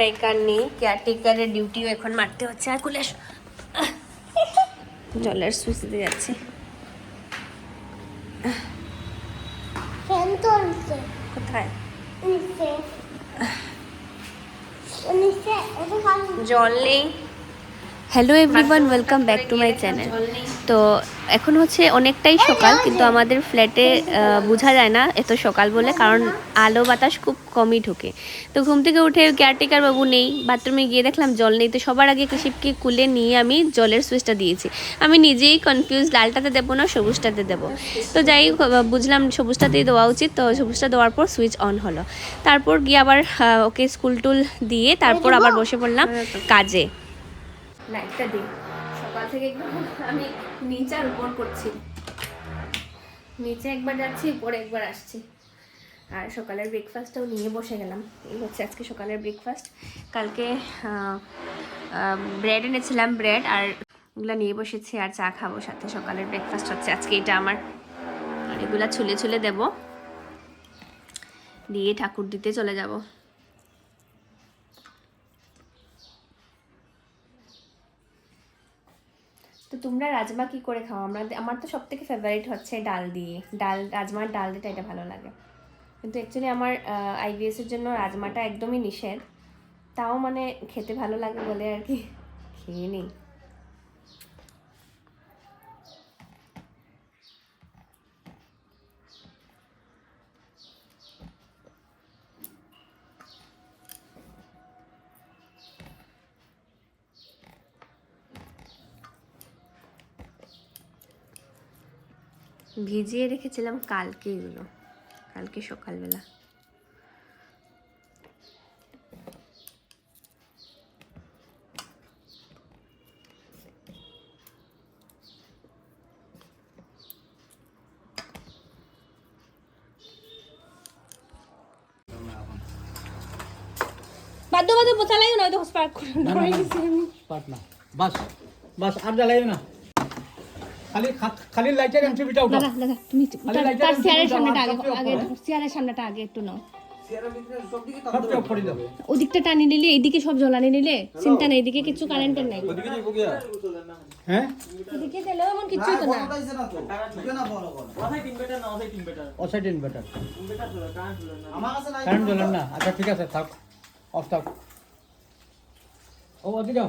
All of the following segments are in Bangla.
কেয়ারটেকার নেই কেয়ারটেকারের ডিউটিও এখন মারতে হচ্ছে। আর কুলেশ জলের সুইচ দিয়ে যাচ্ছে। কোথায়? জল নেই। Hello everyone welcome back to my channel তো এখন হচ্ছে অনেকটাই সকাল, কিন্তু আমাদের ফ্ল্যাটে বোঝা যায় না এত সকাল বলে, কারণ আলো বাতাস খুব কমই ঢোকে। তো ঘুম থেকে উঠে কেয়ারটেকার বাবু নেই বাথরুমে গিয়ে দেখলাম জল নেই, তো সবার আগে কৃষিপকে কুলে নিয়ে আমি জলের সুইচটা দিয়েছি। আমি নিজেই কনফিউজ লালটাতে দেবো না, সবুজটাতে দেবো। তো যাই বুঝলাম সবুজটাতেই দেওয়া উচিত, তো সবুজটা দেওয়ার পর সুইচ অন হলো। তারপর গিয়ে আবার ওকে স্কুল টুল দিয়ে তারপর আবার বসে পড়লাম কাজে। লাইটটা দিই সকাল থেকে একদম আমি নিচে আর উপর করছি। নিচে একবার যাচ্ছি, উপরে একবার আসছি। আর সকালের ব্রেকফাস্টটাও নিয়ে বসে গেলাম। এই হচ্ছে আজকে সকালের ব্রেকফাস্ট কালকে ব্রেড এনেছিলাম ব্রেড আর এগুলো নিয়ে বসেছি, আর চা খাব সাথে। সকালের ব্রেকফাস্ট হচ্ছে আজকে, এটা আমার। আর এগুলা ছুলে ছুলে দেবো। দিয়ে ঠাকুর দিতে চলে যাব। তোমরা রাজমা কি করে খাও? আমরা আমার তো সব থেকে ফেভারিট হচ্ছে ডাল দিয়ে। ডাল, রাজমার ডাল দিতে এটা ভালো লাগে। কিন্তু অ্যাকচুয়ালি আমার আইবিএসের জন্য রাজমাটা একদমই নিষেধ। তাও মানে খেতে ভালো লাগে বলে আর কি। খেয়ে নিই। ভিজিয়ে রেখেছিলাম কালকে এগুলো কালকে সকালবেলা। বাদ্য বাদ্য চালাই নয় তো স্পার্ক করে। বাস বাস আর জ্বালাইও না। খালি খালি লাইটের এমসিবিটা উঠাও। দাদা দাদা তুমি তার- লাইটার তার একটু চেয়ারের সামনেটা আগে আগে চেয়ারের সামনেটা আগে একটু নাও। ওদিকটা টানি নিলে এইদিকে সব জ্বলানি নিলে চিন্তা নেই এদিকে কিছু কারেন্টের নাই। হ্যাঁ? এদিকে দিলেও এমন কিছুই তো না অসাইড ইনভার্টার কারেন্ট জ্বলেন না আচ্ছা ঠিক আছে থাক। অফ থাক। ও যাও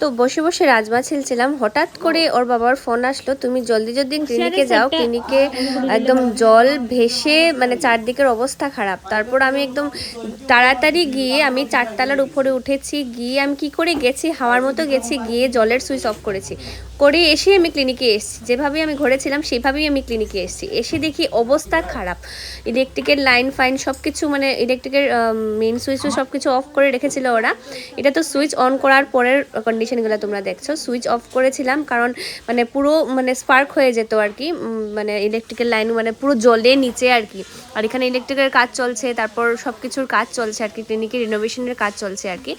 তো বসে বসে রাজমা ছিলছিলাম। হঠাৎ করে ওর বাবার ফোন আসলো তুমি জলদি জলদি ক্লিনিকে যাও। ক্লিনিকে একদম জল ভেসে মানে চারদিকের অবস্থা খারাপ। তারপর আমি একদম তাড়াতাড়ি গিয়ে আমি চারতলার উপরে উঠেছি। গিয়ে আমি কি করে গেছি? হাওয়ার মতো গেছি। গিয়ে জলের সুইচ অফ করেছি। করে এসে আমি ক্লিনিকে এসেছি। যেভাবেই আমি ঘরেছিলাম, সেভাবেই আমি ক্লিনিকে এসেছি। এসে দেখি অবস্থা খারাপ। ইলেকট্রিকের লাইন ফাইন সব কিছু মানে ইলেকট্রিকের মেন সুইচও সব কিছু অফ করে রেখেছিল ওরা। এটা তো সুইচ অন করার পরের কন্ডিশনগুলো তোমরা দেখছ। সুইচ অফ করেছিলাম কারণ মানে পুরো মানে স্পার্ক হয়ে যেত আর কি। মানে ইলেকট্রিকের লাইন মানে পুরো জলে নিচে আর কি। আর এখানে ইলেকট্রিকের কাজ চলছে, তারপর সব কিছুর কাজ চলছে আর কি। ক্লিনিকের রিনোভেশনের কাজ চলছে আর কি।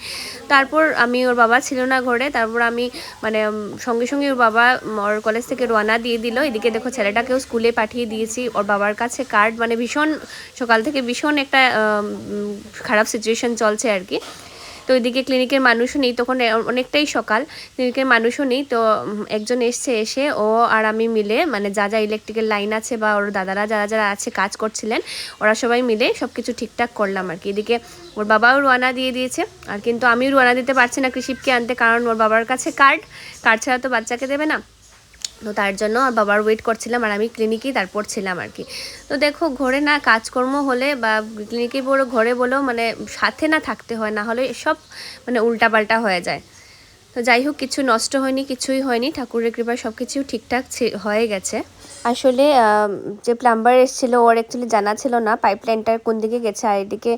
তারপর আমি ওর বাবা ছিল না ঘরে, তারপর আমি মানে সঙ্গে সঙ্গে ওর বাবা ওর কলেজ থেকে রওনা দিয়ে দিল। এদিকে দেখো ছেলেটাকেও স্কুলে পাঠিয়ে দিয়েছি। ওর বাবার কাছে কার্ড মানে ভীষণ সকাল থেকে ভীষণ একটা খারাপ সিচুয়েশন চলছে আর কি। তো ওইদিকে ক্লিনিকের মানুষও নেই, তখন অনেকটাই সকাল। ক্লিনিকের মানুষও নেই, তো একজন এসছে এসে, ও আর আমি মিলে মানে যা যা ইলেকট্রিকের লাইন আছে বা ওর দাদারা যারা যারা আছে, কাজ করছিলেন, ওরা সবাই মিলে সব কিছু ঠিকঠাক করলাম আর কি। এদিকে ওর বাবাও রোয়ানা দিয়ে দিয়েছে, আর কিন্তু আমিও রোয়ানা দিতে পারছি না কৃষিপকে আনতে, কারণ ওর বাবার কাছে কার্ড কার্ড ছাড়া তো বাচ্চাকে দেবে না। তো তার জন্য বাবার ওয়েট করছিলাম আর আমি ক্লিনিকেই তারপর ছিলাম আর কি। তো দেখো, ঘরে না কাজকর্ম হলে বা ক্লিনিকে বলো, ঘরে বলো মানে সাথে না থাকতে হয়, না হলে সব মানে উল্টাপাল্টা হয়ে যায়। তো যাই হোক, কিছু নষ্ট হয়নি, কিছুই হয়নি, ঠাকুরের কৃপায় সব কিছু ঠিকঠাক হয়ে গেছে। আসলে যে প্লাম্বার এসেছিল, ওর অ্যাকচুয়ালি জানা ছিল না পাইপ লাইনটার কোন দিকে গেছে, আর এদিকে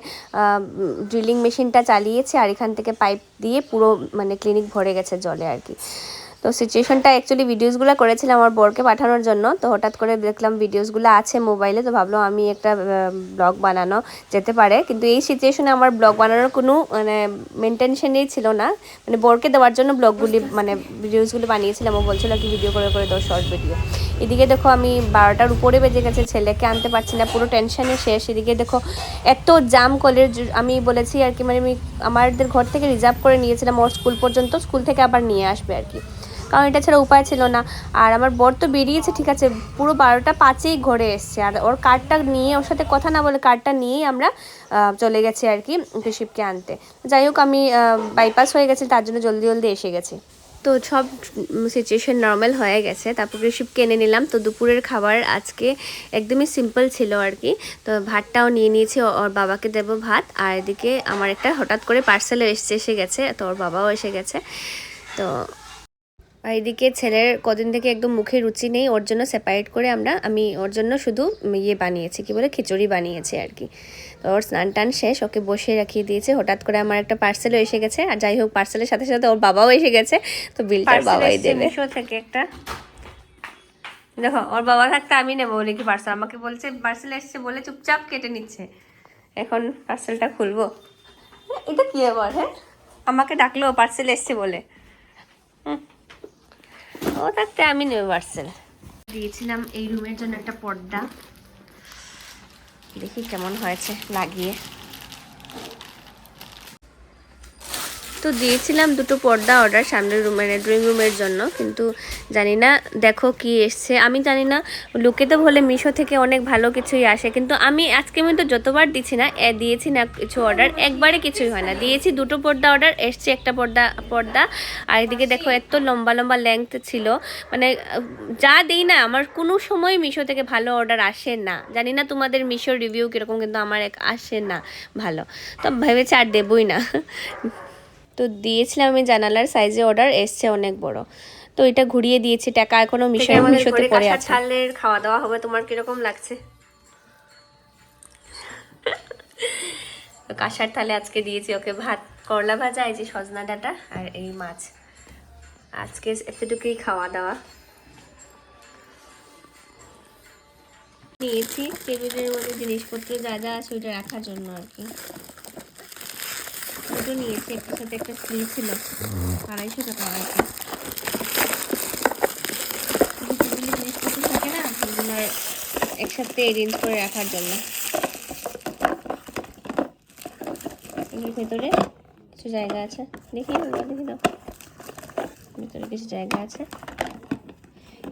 ড্রিলিং মেশিনটা চালিয়েছে, আর এখান থেকে পাইপ দিয়ে পুরো মানে ক্লিনিক ভরে গেছে জলে আর কি। তো সিচুয়েশনটা অ্যাকচুয়ালি ভিডিওসগুলো করেছিলাম আমার বরকে পাঠানোর জন্য। তো হঠাৎ করে দেখলাম ভিডিওসগুলো আছে মোবাইলে তো ভাবলাম আমি একটা ব্লগ বানানো যেতে পারে। কিন্তু এই সিচুয়েশনে আমার ব্লগ বানানোর কোনো মানে মেনটেনশনই ছিল না। মানে বরকে দেওয়ার জন্য ব্লগগুলি মানে ভিডিওসগুলো বানিয়েছিলাম। ও বলছিল কি ভিডিও করে করে দাও শর্ট ভিডিও এদিকে দেখো আমি বারোটার উপরে বেজে গেছে ছেলেকে আনতে পারছি না পুরো টেনশনে শেষ। এদিকে দেখো এত জাম কলের আমি বলেছি আর কি মানে আমি আমাদের ঘর থেকে রিজার্ভ করে নিয়েছিলাম ওর স্কুল পর্যন্ত স্কুল থেকে আবার নিয়ে আসবে আর কি। কারণ এটা ছাড়া উপায় ছিল না। আর আমার বর তো বেরিয়েছে, ঠিক আছে, পুরো বারোটা পাঁচেই ঘরে এসছে। আর ওর কার্ডটা নিয়ে, ওর সাথে কথা না বলে কার্ডটা নিয়েই আমরা চলে গেছি আর কি কৃষিপকে আনতে। যাই হোক, আমি বাইপাস হয়ে গেছি, তার জন্য জলদি জলদি এসে গেছি। তো সব সিচুয়েশন নর্মাল হয়ে গেছে। তারপর রিসিপ কিনে নিলাম। তো দুপুরের খাবার আজকে একদমই সিম্পল ছিল আর কি। তো ভাতটাও নিয়ে নিয়েছি ওর বাবাকে দেবো ভাত। আর এদিকে আমার একটা হঠাৎ করে পার্সেল এসে এসে গেছে, তো ওর বাবাও এসে গেছে। তো আর এদিকে ছেলের কদিন থেকে একদম মুখে রুচি নেই ওর জন্য সেপারেট করে আমরা আমি ওর জন্য শুধু ইয়ে বানিয়েছি কি বলে খিচুড়ি বানিয়েছি আর কি। তো ওর স্নান টান শেষ ওকে বসে রাখিয়ে দিয়েছে হঠাৎ করে আমার একটা পার্সেলও এসে গেছে আর যাই হোক পার্সেলের সাথে সাথে ওর বাবাও এসে গেছে তো বিলটা বাবাই দেবে। থেকে একটা। দেখো ওর বাবা থাকতে আমি নেব বলে কি পার্সেল আমাকে বলছে পার্সেল এসছে বলে চুপচাপ কেটে নিচ্ছে। এখন পার্সেলটা খুলবো। এটা কি আবার হ্যাঁ? আমাকে ডাকলো পার্সেল এসছে বলে। হুম। ও থাকতে আমি নেব পার্সেল দিয়েছিলাম এই রুমের জন্য একটা পর্দা। দেখি কেমন হয়েছে লাগিয়ে। তো দিয়েছিলাম দুটো পর্দা অর্ডার সামনের রুমের ড্রয়িং রুমের জন্য, কিন্তু জানি না, দেখো কি এসছে। আমি জানি না, লোকে তো বলে মিশো থেকে অনেক ভালো কিছুই আসে, কিন্তু আমি আজকে আমি তো যতবার দিচ্ছি না দিয়েছি না কিছু অর্ডার একবারে কিছুই হয় না। দিয়েছি দুটো পর্দা অর্ডার এসছে একটা পর্দা পর্দা, আর এদিকে দেখো এত লম্বা লম্বা লেংথ ছিল। মানে যা দিই না, আমার কোনো সময় মিশো থেকে ভালো অর্ডার আসে না। জানি না তোমাদের মিশোর রিভিউ কীরকম, কিন্তু আমার এক আসে না ভালো। তো ভেবেছি আর দেবই না। তো দিয়েছিলাম আমি জানালার সাইজে অর্ডার এসছে অনেক বড়। তো এটা ঘুরিয়ে দিয়েছি টাকা এখনও মিশো মিশোতে পড়ে আছে। খাওয়া দাওয়া হবে তোমার কীরকম লাগছে? তো কাঁসার থালে আজকে দিয়েছি ওকে ভাত করলা ভাজা এই যে সজনা ডাটা আর এই মাছ। আজকে এতটুকুই খাওয়া দাওয়া নিয়েছি টেবিলের মধ্যে জিনিসপত্র যা যা আছে ওইটা রাখার জন্য আর কি। দুটো নিয়েছি একটার সাথে একটা ফ্রি ছিল। আড়াইশো টাকা থাকে না, সেগুলো একসাথে অ্যারেঞ্জ করে রাখার জন্য। ভেতরে কিছু জায়গা আছে। দেখি দেখি দাও। ভেতরে কিছু জায়গা আছে।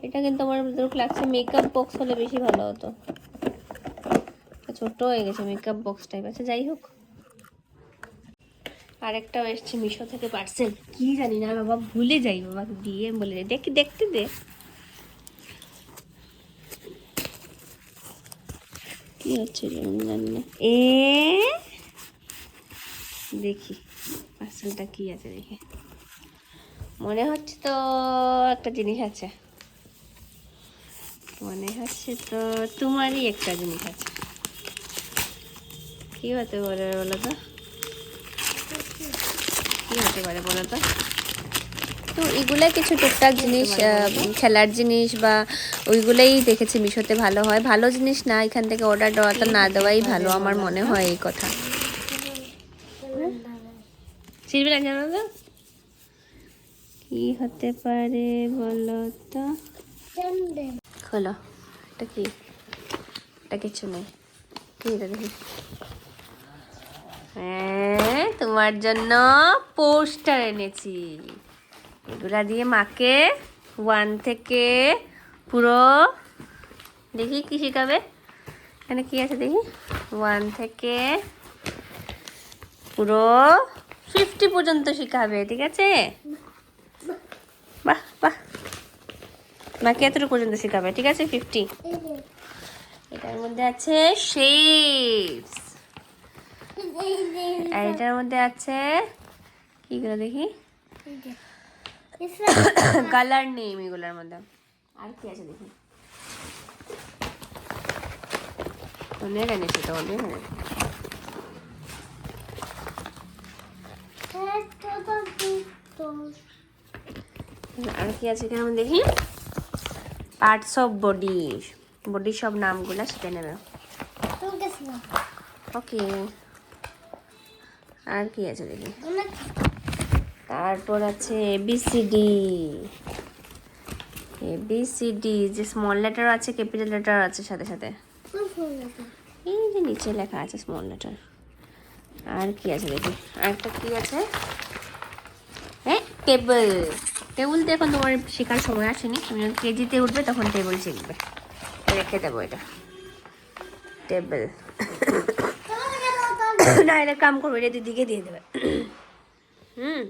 এটা কিন্তু আমার যতটুকু লাগছে মেকআপ বক্স হলে বেশি ভালো হতো। ছোট হয়ে গেছে মেকআপ বক্স টাইপ আছে। যাই হোক। আরেকটাও এসছে মিশো থেকে পার্সেল। কি জানি না, বাবা, ভুলে যাই, বাবা, দিয়ে বলে যাই দেখি, দেখতে দে। কি হচ্ছে যেমন জানি না। এ, দেখি, পার্সেলটা কি আছে দেখি। মনে হচ্ছে তো একটা জিনিস আছে। মনে হচ্ছে তো তোমারই একটা জিনিস আছে। কি হতে পারে বলো তো? কি হতে পারে বলো তো? তো এগুলা কিছু টুকটাক জিনিস খেলার জিনিস বা ওইগুলোই দেখেছি মিশোতে ভালো হয়। ভালো জিনিস না এখান থেকে অর্ডার দেওয়াটা না দেওয়াই ভালো আমার মনে হয় এই কথা। কি হতে পারে বলো তো? খোলো এটা কি? এটা কিছু নেই। কি এটা দেখি? হ্যাঁ তোমার জন্য পোস্টার এনেছি। এগুলা দিয়ে মাকে ওয়ান থেকে পুরো, দেখি কি শেখাবে। এখানে কি আছে দেখি? ওয়ান থেকে পুরো ফিফটি পর্যন্ত শেখাবে, ঠিক আছে? বাহ বাহ। মাকে এতটুকু পর্যন্ত শেখাবে, ঠিক আছে? ফিফটি এটার মধ্যে আছে শেপস আর এটার মধ্যে আছে কি গুলো দেখি? কালার নেই এগুলোর মধ্যে। আর কি আছে দেখি? অনেক এনেছে তো অনেক এনেছে আর কি আছে এখানে দেখি? পার্টস অফ বডি বডির সব নামগুলো শিখে নেবে। ওকে আর কি আছে দেখি? তারপর আছে এবিসিডি এবিসিডি যে স্মল লেটার আছে ক্যাপিটাল লেটার আছে সাথে সাথে। এই যে নিচে লেখা আছে স্মল লেটার আর কি আছে দেখি? আরেকটা কি আছে? হ্যাঁ টেবিল টেবিল তো এখন তোমার শেখার সময় আসেনি। তুমি যখন কেজিতে উঠবে তখন টেবিল শিখবে। রেখে দেবো এটা। টেবিল এটা কাম করবে, এটা দিদিকে দিয়ে দেবে। হুম।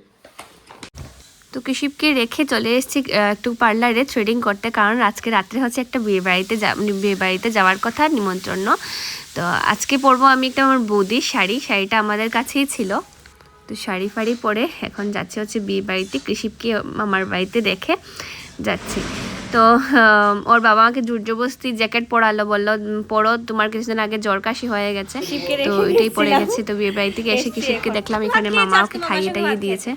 তো কৃষিপকে রেখে চলে এসেছি একটু পার্লারে থ্রেডিং করতে, কারণ আজকে রাত্রে হচ্ছে একটা বিয়ে বাড়িতে মানে বিয়ে বাড়িতে যাওয়ার কথা, নিমন্ত্রণ। তো আজকে পরবো আমি একটা আমার বৌদির শাড়ি, শাড়িটা আমাদের কাছেই ছিল। তো শাড়ি ফাড়ি পরে এখন যাচ্ছে হচ্ছে বিয়ে বাড়িতে, কৃষিপকে আমার বাড়িতে রেখে যাচ্ছি। তো ওর বাবা আমাকে জোরজবস্তি জ্যাকেট পরালো বলল "উম, পরো তোমার কিছুদিন আগে জ্বর কাশি হয়ে গেছে। তো এটাই পরে গেছি তো বিয়ে বাড়ি থেকে এসে কৃষিপকে দেখলাম এখানে মামা ওকে খাইয়ে টাইয়ে দিয়েছে।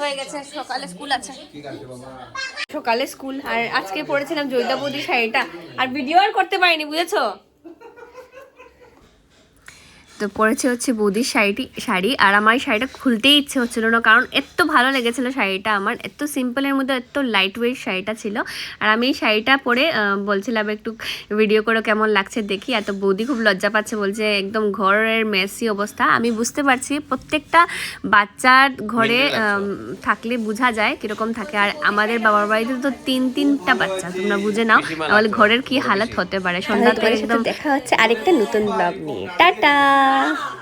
হয়ে সকালে স্কুল আছে। সকালে স্কুল আর আজকে পড়েছিলাম জয়িতা বৌদির শাড়িটা আর ভিডিও আর করতে পারিনি বুঝেছ? তো পরেছে হচ্ছে বৌদির শাড়িটি শাড়ি। আর আমার এই শাড়িটা খুলতেই ইচ্ছে হচ্ছিল না কারণ এত ভালো লেগেছিল শাড়িটা আমার। এত সিম্পলের মধ্যে এত লাইট ওয়েট শাড়িটা ছিল। আর আমি এই শাড়িটা পরে বলছিলাম একটু ভিডিও করে কেমন লাগছে দেখি। এত বৌদি খুব লজ্জা পাচ্ছে বলছে একদম ঘরের মেসি অবস্থা। আমি বুঝতে পারছি প্রত্যেকটা বাচ্চার ঘরে থাকলে বোঝা যায় কীরকম থাকে। আর আমাদের বাবার বাড়িতে তো তিন তিনটা বাচ্চা তোমরা বুঝে নাও তাহলে ঘরের কি হালাত হতে পারে। সন্ধ্যা থেকে দেখা হচ্ছে আরেকটা নতুন ব্লগ নিয়ে। টাটা! 很好